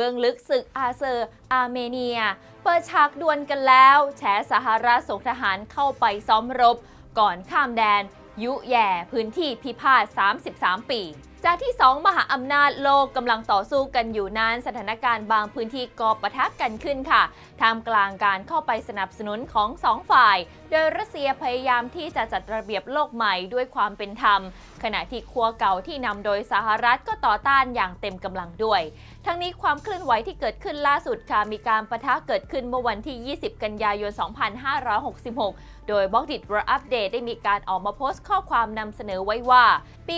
เบื้องลึกศึกอาเซอร์ อาร์เมเนีย เปิดฉากดวลกันแล้ว แฉสหรัฐส่งทหารเข้าไปซ้อมรบ ก่อนข้ามแดน ยุแย่พื้นที่พิพาท 33 ปี จากที่สองมหาอำนาจโลกกำลังต่อสู้กันอยู่นั้น สถานการณ์บางพื้นที่ก็ปะทะกันขึ้นค่ะท่ามกลางการเข้าไปสนับสนุนของสองฝ่าย โดยรัสเซียพยายามที่จะจัดระเบียบโลกใหม่ด้วยความเป็นธรรม ขณะที่ครัวเก่าที่นำโดยสหรัฐก็ต่อต้านอย่างเต็มกำลังด้วย ทั้งนี้ความเคลื่อนไหวที่เกิดขึ้นล่าสุดค่ะมีการประทะเกิดขึ้นเมื่อวันที่ 20 กันยายน 2566 โดยบล็อกดิทวอร์อัปเดตได้มีการออกมาโพสต์ข้อความนำเสนอไว้ว่า ปี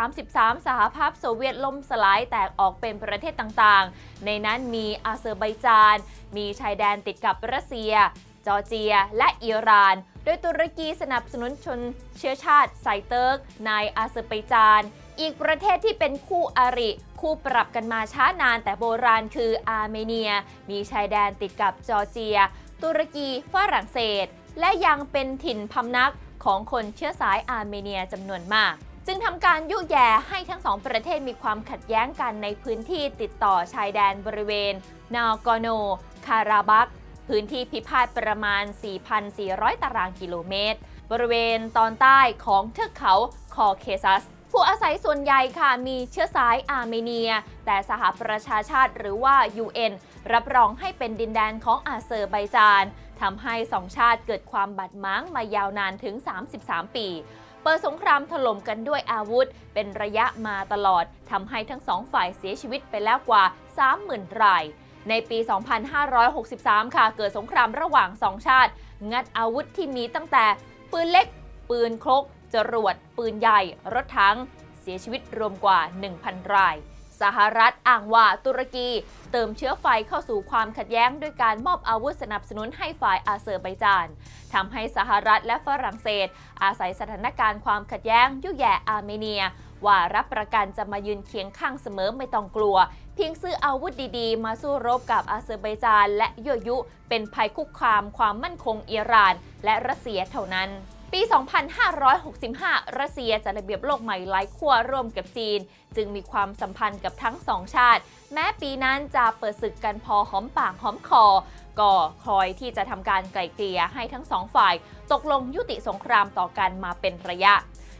33 สหภาพโซเวียตล่มสลายแตกออกเป็นประเทศต่างๆ ในนั้นมีอาเซอร์ไบจาน มีชายแดนติดกับรัสเซีย จอร์เจีย และอิหร่าน โดยตุรกีสนับสนุนชนเชื้อชาติไซเติร์กในอาเซอร์ไบจาน อีกประเทศที่เป็นคู่อริ คู่ปรับกันมาช้านานแต่โบราณคืออาร์เมเนีย มีชายแดนติดกับจอร์เจีย ตุรกีฝรั่งเศส และยังเป็นถิ่นพำนักของคนเชื้อสายอาร์เมเนียจำนวนมาก จึงทำการยุแย่ให้ทั้งสองประเทศมีความขัดแย้งกันในพื้นที่ติดต่อชายแดนบริเวณ นากโน คาราบัก พื้นที่พิพาทประมาณ 4,400 ตารางกิโลเมตร บริเวณตอนใต้ของเทือกเขาคอเคซัสผู้อาศัยส่วนใหญ่ค่ะมีเชื้อสายอาร์เมเนีย แต่สหประชาชาติหรือว่า UN รับรองให้เป็นดินแดนของอาเซอร์ไบจานทำให้สองชาติเกิดความบาดหมางมายาวนานถึง 33 ปี เปิดสงครามถล่มกันด้วยอาวุธ เป็นระยะมาตลอดทำให้ทั้งสองฝ่ายเสียชีวิตไปแล้วกว่า 30,000 ราย ในปี 2563 ค่ะ เกิดสงครามระหว่างสองชาติ งัดอาวุธที่มีตั้งแต่ ปืนเล็ก ปืนครกจรวด ปืนใหญ่ รถถัง เสียชีวิตรวมกว่า 1,000 ราย สหรัฐอ้างว่าตุรกี เติมเชื้อไฟเข้าสู่ความขัดแย้งด้วยการมอบอาวุธสนับสนุนให้ฝ่ายอาเซอร์ไบจานทำให้สหรัฐและฝรั่งเศส อาศัยสถานการณ์ความขัดแย้งยุ่แย่อาร์เมเนีย ว่ารับประกันจะมายืนเคียงข้างเสมอไม่ต้องกลัว เพียงซื้ออาวุธดีๆ มาสู้รบกับอาเซอร์ไบจานและยั่วยุ เป็นภัยคุกคามความมั่นคงอิหร่าน และรัสเซียเท่านั้น ปี 2565 รัสเซียจัดระเบียบโลกใหม่ไร้ขั้วร่วมกับจีน จึงมีความสัมพันธ์กับทั้งสองชาติ แม้ปีนั้นจะเปิดศึกกันพอหอมปากหอมคอ ก็คอยที่จะทำการไกล่เกลี่ยให้ทั้งสองฝ่าย ตกลงยุติสงครามต่อกันมาเป็นระยะ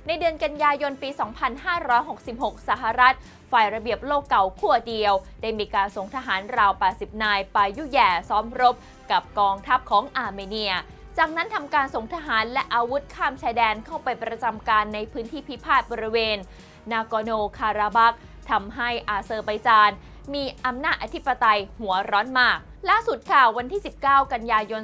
ในเดือนกันยายนปี 2566 สหรัฐ ฝ่ายระเบียบโลกเก่าขั้วเดียว ได้มีการส่งทหารราว 80 นายไปยุแย่ซ้อมรบกับกองทัพของอาร์เมเนีย จากนั้นทำการส่งทหารและอาวุธข้ามชายแดนเข้าไปประจำการในพื้นที่พิพาทบริเวณ นากโนคาราบักทำให้อาเซอร์ไบจาน มีอำนาจอธิปไตยหัวร้อนมาก ล่าสุดค่ะวันที่ 19 กันยายน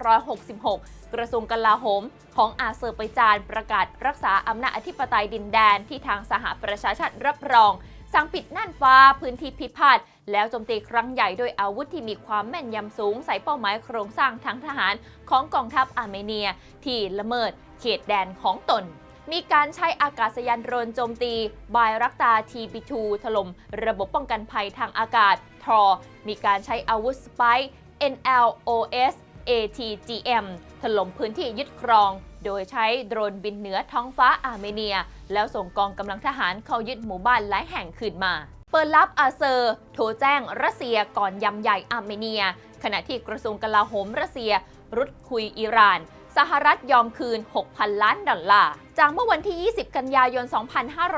2566 กระทรวงกลาโหม ของอาเซอร์ไบจานประกาศรักษาอำนาจอธิปไตยดินแดนที่ทางสหประชาชาติรับรอง สั่งปิดน่านฟ้าพื้นที่พิพาทแล้วโจมตีครั้งใหญ่ด้วยอาวุธที่มีความแม่นยำสูง ใส่เป้าหมายโครงสร้างทางทหารของกองทัพอาร์เมเนีย ที่ละเมิดเขตแดนของตน มีการใช้อากาศยานโดรนโจมตี บายรักตา TB2 ถล่มระบบป้องกันภัยทางอากาศ ทรอมีการใช้อาวุธสไป NLOS ATGM ถล่มพื้นที่ยึดครอง โดยใช้โดรนบินเหนือท้องฟ้าอาร์เมเนีย แล้วส่งกองกำลังทหารเข้ายึดหมู่บ้านหลายแห่งคืนมา เปิดลับอาเซอร์ โทรแจ้งรัสเซียก่อนยำใหญ่อาร์เมเนีย ขณะที่กระทรวงกลาโหมรัสเซีย รุดคุยอิหร่านสหรัฐยอมคืน 6,000 ล้านดอลลาร์ จากเมื่อวันที่ 20 กันยายน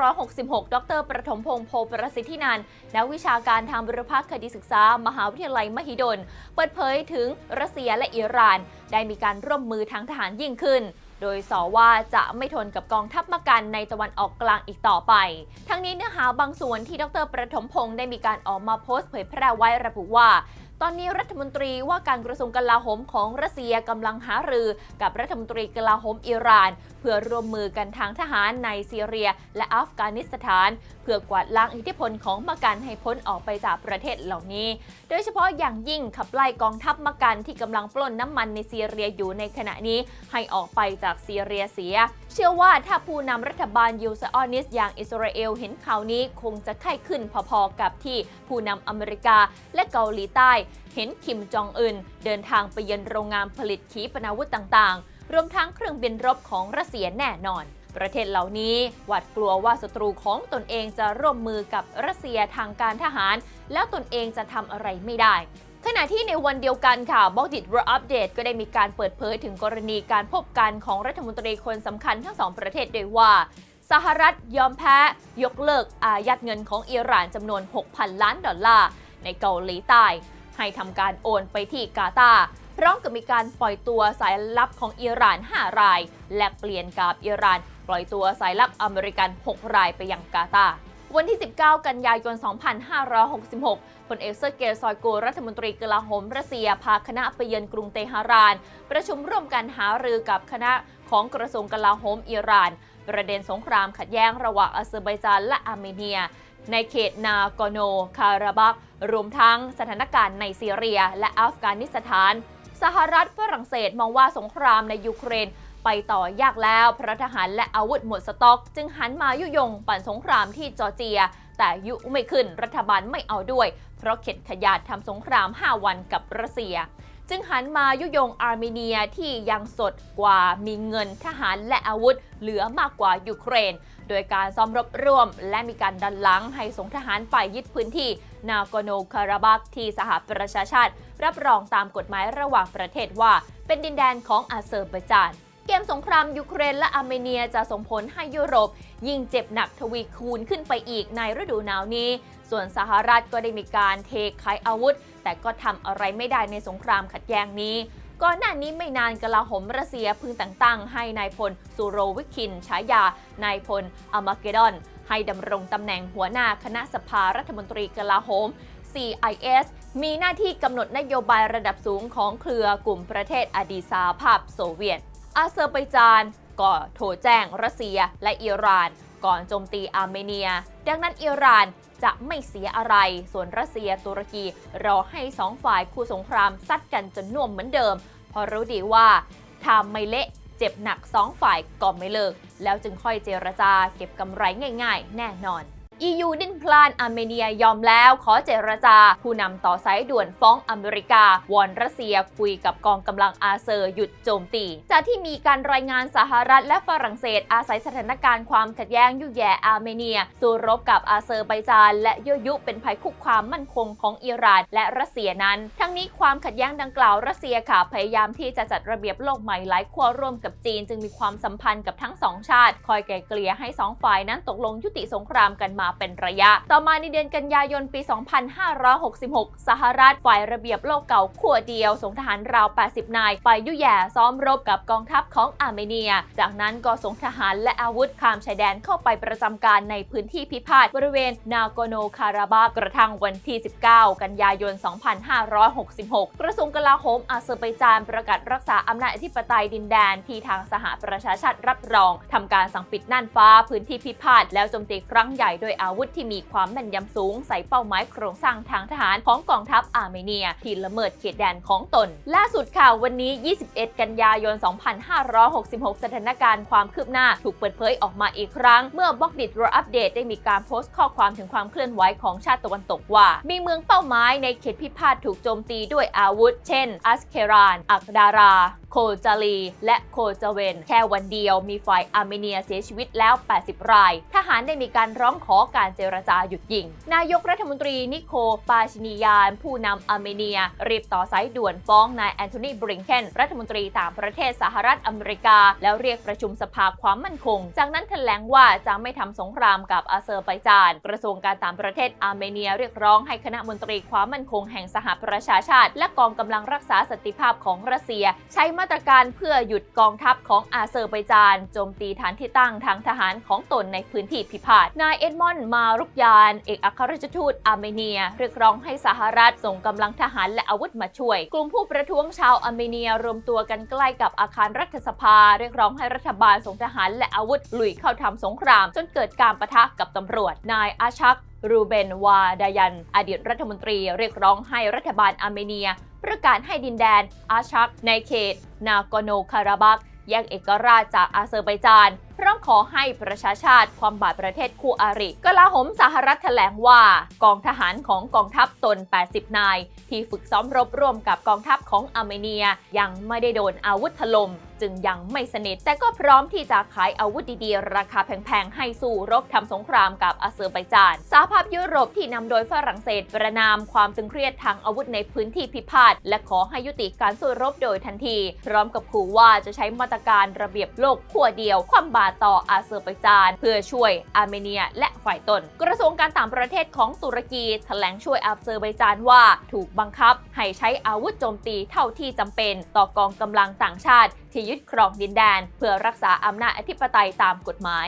2566 ดร ประถมพงษ์โพประสิทธินันนักวิชาการทางบุรพคดีศึกษา มหาวิทยาลัยมหิดล เปิดเผยถึงรัสเซียและอิหร่าน ได้มีการร่วมมือทางทหารยิ่งขึ้น โดยสอว่าจะไม่ทนกับกองทัพมากันในตะวันออกกลางอีกต่อไป ทั้งนี้เนื้อหาบางส่วนที่ดรประถมพงศ์ได้มีการออกมาโพสต์เผยแพร่ไว้ระบุว่า ตอนนี้รัฐมนตรีว่าการกระทรวงกลาโหมของรัสเซียกำลังหารือกับรัฐมนตรีกลาโหมอิหร่าน เพื่อร่วมมือกันทางทหารในซีเรีย และอัฟกานิสถาน เพื่อกวาดล้างอิทธิพลของมะกันให้พ้นออกไปจากประเทศเหล่านี้ โดยเฉพาะอย่างยิ่งขับไล่กองทัพมะกันที่กำลังปล้นน้ำมันในซีเรียอยู่ในขณะนี้ให้ออกไปจากซีเรียเสีย ชื่อว่าถ้าผู้นำรัฐบาลยูซาออนิสอย่างอิสราเอลเห็นข่าวนี้คงจะไข้ขึ้นพอๆกับที่ผู้นำอเมริกาและเกาหลีใต้ เห็นคิมจองอึนเดินทางไปเยือนโรงงานผลิตขีปนาวุธต่างๆ รวมทั้งเครื่องบินรบของรัสเซียแน่นอน ประเทศเหล่านี้หวาดกลัวว่าศัตรูของตนเองจะร่วมมือกับรัสเซียทางการทหาร แล้วตนเองจะทำอะไรไม่ได้ ขณะที่ในวันเดียวกันค่ะบอกดิดรัอัปเดตก็ได้มีการเปิดเผยถึงกรณีการพบกันของรัฐมนตรีคนสำคัญทั้งสองประเทศโดยว่า สหรัฐยอมแพ้ ยกเลิกอายัดเงินของอิหร่านจำนวน 6,000 ล้านดอลลาร์ในเกาหลีใต้ ให้ทำการโอนไปที่กาตาร์พร้อมกับมีการปล่อยตัวสายลับของอิหร่าน 5 ราย และเปลี่ยนกับอิหร่าน ปล่อยตัวสายลับอเมริกัน 6 รายไปยังกาตาร์ วันที่ 19 กันยายน 2566พลเอกเซอร์เกย์ซอยโกรัฐมนตรีกลาโหมรัสเซีย พาคณะไปเยือนกรุงเตหะราน ประชุมร่วมกันหารือกับคณะของกระทรวงกลาโหมอิหร่าน ประเด็นสงครามขัดแย้งระหว่างอาเซอร์ไบจานและอาร์เมเนีย ในเขตนากโน คาราบักรวมทั้งสถานการณ์ในซีเรีย และอัฟกานิสถาน สหรัฐฝรั่งเศสมองว่าสงครามในยูเครน ไปต่อยากแล้วเพราะทหารและอาวุธหมดสต็อก จึงหันมายุยงปั่นสงครามที่จอร์เจีย แต่ยุไม่ขึ้นรัฐบาลไม่เอาด้วย เพราะเข็ดขยาดทำสงคราม 5 วันกับรัสเซีย จึงหันมายุยงอาร์เมเนียที่ยังสดกว่ามีเงินทหารและอาวุธเหลือมากกว่ายูเครน โดยการซ้อมรบร่วม และมีการดันหลังให้สงทหารไปยึดพื้นที่นากโนคาราบักที่สหประชาชาติ รับรองตามกฎหมายระหว่างประเทศว่า เป็นดินแดนของอาเซอร์ไบจาน เกมสงครามยูเครนและอาร์เมเนียจะส่งผลให้ยุโรป ยิ่งเจ็บหนักทวีคูณขึ้นไปอีกในฤดูหนาวนี้ ส่วนสหรัฐก็ได้มีการเทขายอาวุธ แต่ก็ทำอะไรไม่ได้ในสงครามขัดแย้งนี้ก่อนหน้านี้ไม่นานกลาโหมรัสเซียพึงแต่งตั้งให้นายพลซูโรวิคินฉายานายพลอามาเกดอน ให้ดำรงตำแหน่งหัวหน้าคณะสภารัฐมนตรีกลาโหม CIS มีหน้าที่กำหนดนโยบายระดับสูงของเครือกลุ่มประเทศอดีตสหภาพโซเวียต อาเซอร์ไบจานก็โทรแจ้งรัสเซียและอิหร่าน ก่อนโจมตีอาร์เมเนีย ดังนั้นอิหร่านจะไม่เสียอะไร ส่วนรัสเซียตุรกีรอให้สองฝ่ายคู่สงครามซัดกันจนน่วมเหมือนเดิม เพราะรู้ดีว่าถ้าไม่เละเจ็บหนักสองฝ่ายก็ไม่เลิก แล้วจึงค่อยเจรจาเก็บกำไรง่าย ๆ แน่นอน EU ดิ้นพลานอาร์เมเนียยอมแล้วขอเจรจา ผู้นำต่อสายด่วนฟ้องอเมริกา วอนรัสเซียคุยกับกองกำลังอาเซอร์หยุดโจมตี จากที่มีการรายงานสหรัฐและฝรั่งเศสอาศัยสถานการณ์ความขัดแย้งยุแย่อาร์เมเนีย สู้รบกับอาเซอร์ไบจาน และยั่วยุเป็นภัยคุกความมั่นคงของอิหร่านและรัสเซียนั้น ทั้งนี้ความขัดแย้งดังกล่าวรัสเซียค่ะพยายามที่จะจัดระเบียบโลกใหม่หลายขั้วร่วมกับจีน จึงมีความสัมพันธ์กับทั้งสองชาติ คอยไกลเกลี่ยให้สองฝ่ายนั้นตกลงยุติสงครามกันมาเป็นระยะ ต่อมาในเดือนกันยายนปี 2566 สหรัฐฝ่ายระเบียบโลกเก่าขั้วเดียวส่งทหารราว 80 นาย ไปยุแย่ซ้อมรบกับกองทัพของอาร์เมเนีย จากนั้นก็ส่งทหารและอาวุธข้ามชายแดนเข้าไปประจำการในพื้นที่พิพาทบริเวณนาโกโนคาราบากระทั่งวันที่ 19 กันยายน 2566 กระทรวงกลาโหมอาเซอร์ไบจานประกาศรักษาอำนาจอธิปไตยดินแดนที่ทางสหประชาชาติรับรองทำการสั่งปิดน่านฟ้าพื้นที่พิพาทแล้วโจมตีครั้งใหญ่โดยอาวุธที่มีความแม่นยำสูง ใส่เป้าหมายโครงสร้างทางทหารของกองทัพอาร์เมเนีย ที่ละเมิดเขตแดนของตน ล่าสุดค่ะ วันนี้ 21 กันยายน 2566 สถานการณ์ความคืบหน้าถูกเปิดเผยออกมาอีกครั้ง เมื่อบล็อกดิดรอัปเดตได้มีการโพสต์ข้อความถึงความเคลื่อนไหวของชาติตะวันตกว่า มีเมืองเป้าหมายในเขตพิพาทถูกโจมตีด้วยอาวุธ เช่นอัสเคราน อักดาราโคจาลีและโคจาเวน แค่วันเดียวมีฝ่ายอาร์เมเนียเสียชีวิตแล้ว 80 ราย ทหารได้มีการร้องขอการเจรจาหยุดยิง นายกรัฐมนตรีนิโคปาชินียาน ผู้นำอาร์เมเนีย รีบต่อสายด่วนฟ้องนายแอนโทนีบริงเคนรัฐมนตรีต่างประเทศสหรัฐอเมริกา แล้วเรียกประชุมสภาความมั่นคง จากนั้นแถลงว่าจะไม่ทำสงครามกับอาเซอร์ไบจาน กระทรวงการต่างประเทศอาร์เมเนียเรียกร้องให้คณะมนตรีความมั่นคงแห่งสหประชาชาติ และกองกำลังรักษาสันติภาพของรัสเซีย ใช้มาตรการเพื่อหยุดกองทัพของอาเซอร์ไบจานโจมตีฐานที่ตั้งทางทหารของตนในพื้นที่พิพาท นายเอ็ดมอนด์มารุกยาน เอกอัครราชทูตอาร์เมเนีย เรียกร้องให้สหรัฐส่งกำลังทหารและอาวุธมาช่วย กลุ่มผู้ประท้วงชาวอาร์เมเนียรวมตัวกันใกล้กับอาคารรัฐสภา เรียกร้องให้รัฐบาลส่งทหารและอาวุธลุยเข้าทำสงคราม จนเกิดการปะทะกับตำรวจ นายอาชัก รูเบนวาดายัน อดีตรัฐมนตรีเรียกร้องให้รัฐบาลอาร์เมเนีย ประกาศให้ดินแดนอาชักในเขต นาโกโนคาราบักแยกเอกราชจากอาเซอร์ไบจาน พร้อมขอให้ประชาชาติความบาดประเทศคู่อาริกลาโหมสหรัฐแถลงว่า กองทหารของกองทัพตน 80 นาย ที่ฝึกซ้อมรบร่วมกับกองทัพของอาร์เมเนีย ยังไม่ได้โดนอาวุธถล่มจึงยังไม่สนิท แต่ก็พร้อมที่จะขายอาวุธดีๆ ราคาแพงๆ ให้สู้รบทำสงครามกับอาเซอร์ไบจานสหภาพยุโรปที่นำโดยฝรั่งเศสประนามความตึงเครียดทางอาวุธในพื้นที่พิพาทและขอให้ยุติการสู้รบโดยทันที พร้อมกับขู่ว่าจะใช้มาตรการระเบียบโลกขั้วเดียวความบาดต่ออาเซอร์ไบจาน เพื่อช่วยอาร์เมเนีย และฝ่ายตน กระทรวงการต่างประเทศของตุรกีแถลงช่วยอาเซอร์ไบจานว่าถูกบังคับให้ใช้อาวุธโจมตีเท่าที่จำเป็น ต่อกองกำลังต่างชาติ ที่ยึดครองดินแดน เพื่อรักษาอำนาจอธิปไตยตามกฎหมาย